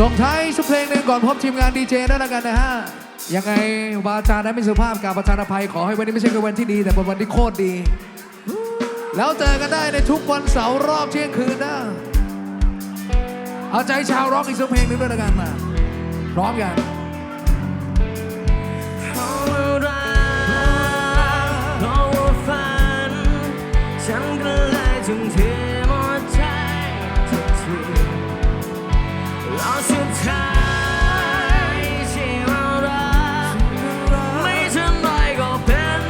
ส่งท้ายสักเพลงหนึ่งก่อนพบทีมงานดีเจด้วยแล้วกันนะฮะ ยังไงวาจาได้ไม่สุภาพกับประธาภัยขอให้วันนี้ไม่ใช่แค่วันที่ดี แต่เป็นวันที่โคตรดี แล้วเจอกันได้ในทุกวันเสาร์รอบเที่ยงคืนนะ เอาใจชาวร็อกอีกสักเพลงหนึ่งด้วยแล้วกันมาพร้อมกัน ฉันก็เลยทุ่มเทหมดใจทุกที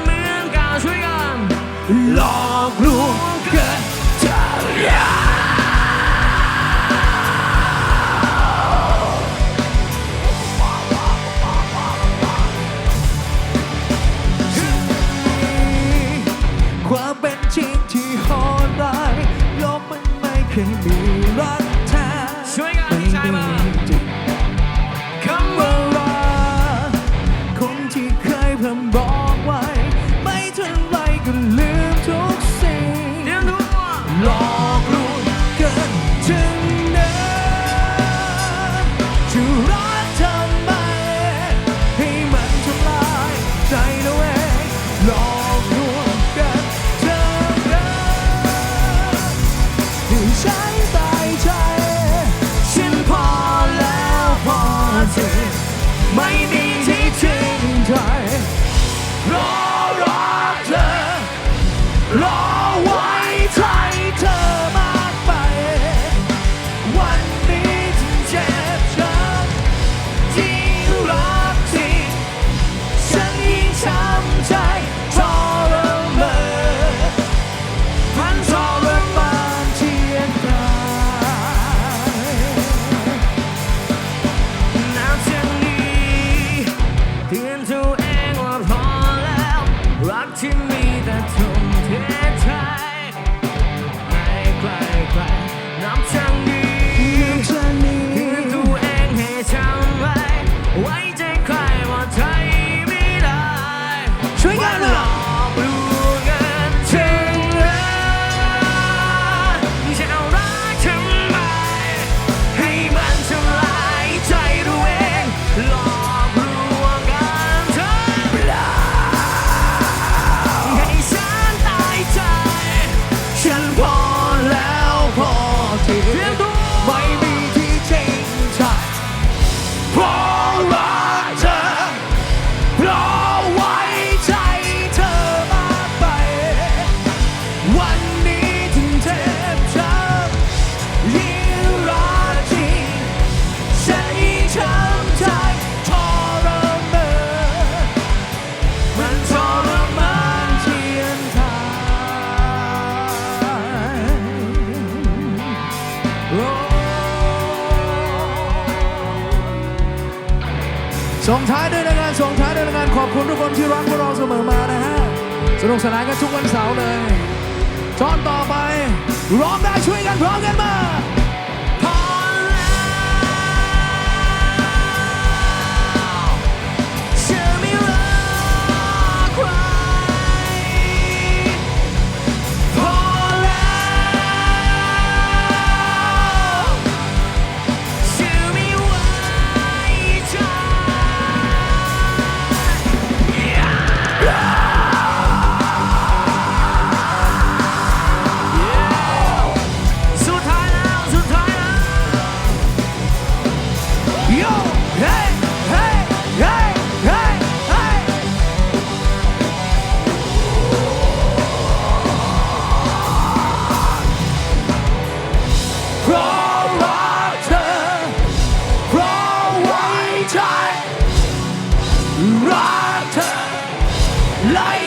หมือนเก่าช่วยกันหลอกลวงกินจะความเป็นจริงที่โหดร้ายโลกมันไม่เคยมี จะ รัก ส่งท้ายด้วยนะงานส่งท้ายด้วยนะงานขอบคุณทุกคนที่รักพวกเราเสมอมานะฮะสนุกสนานกันทุกวันเสาร์เลยตอนต่อไปร้องได้ช่วยกันพร้อมกันมา ว้